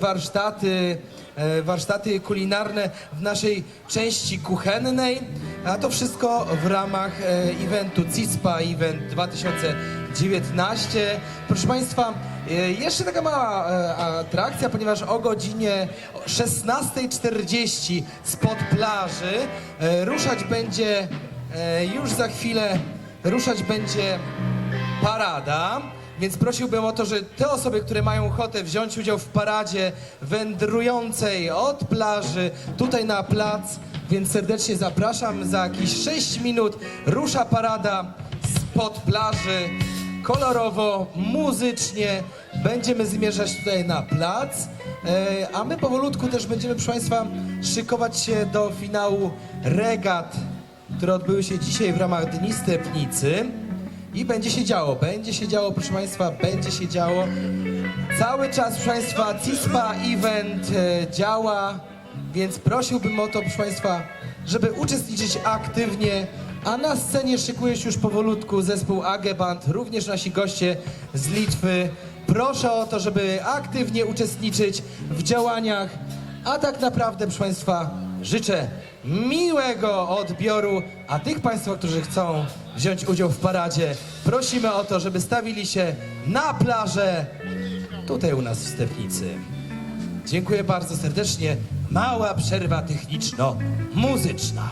warsztaty, e, warsztaty kulinarne w naszej części kuchennej, a to wszystko w ramach e, eventu CISPA Event 2019. Proszę Państwa, e, jeszcze taka mała atrakcja, ponieważ o godzinie 16.40 spod plaży ruszać będzie już za chwilę ruszać będzie parada. Więc prosiłbym o to, że te osoby, które mają ochotę wziąć udział w paradzie wędrującej od plaży tutaj na plac, więc serdecznie zapraszam. Za jakieś 6 minut rusza parada spod plaży. Kolorowo, muzycznie będziemy zmierzać tutaj na plac, e, a my powolutku też będziemy, proszę Państwa, szykować się do finału regat, które odbyły się dzisiaj w ramach Dni Stepnicy. I będzie się działo, będzie się działo, proszę Państwa, będzie się działo. Cały czas, proszę Państwa, CISPA Event e, działa, więc prosiłbym o to, proszę Państwa, żeby uczestniczyć aktywnie. A na scenie szykuje się już powolutku zespół Ageband, również nasi goście z Litwy. Proszę o to, żeby aktywnie uczestniczyć w działaniach, a tak naprawdę, proszę Państwa, życzę miłego odbioru, a tych Państwa, którzy chcą wziąć udział w paradzie, prosimy o to, żeby stawili się na plażę tutaj u nas w Stepnicy. Dziękuję bardzo serdecznie. Mała przerwa techniczno-muzyczna.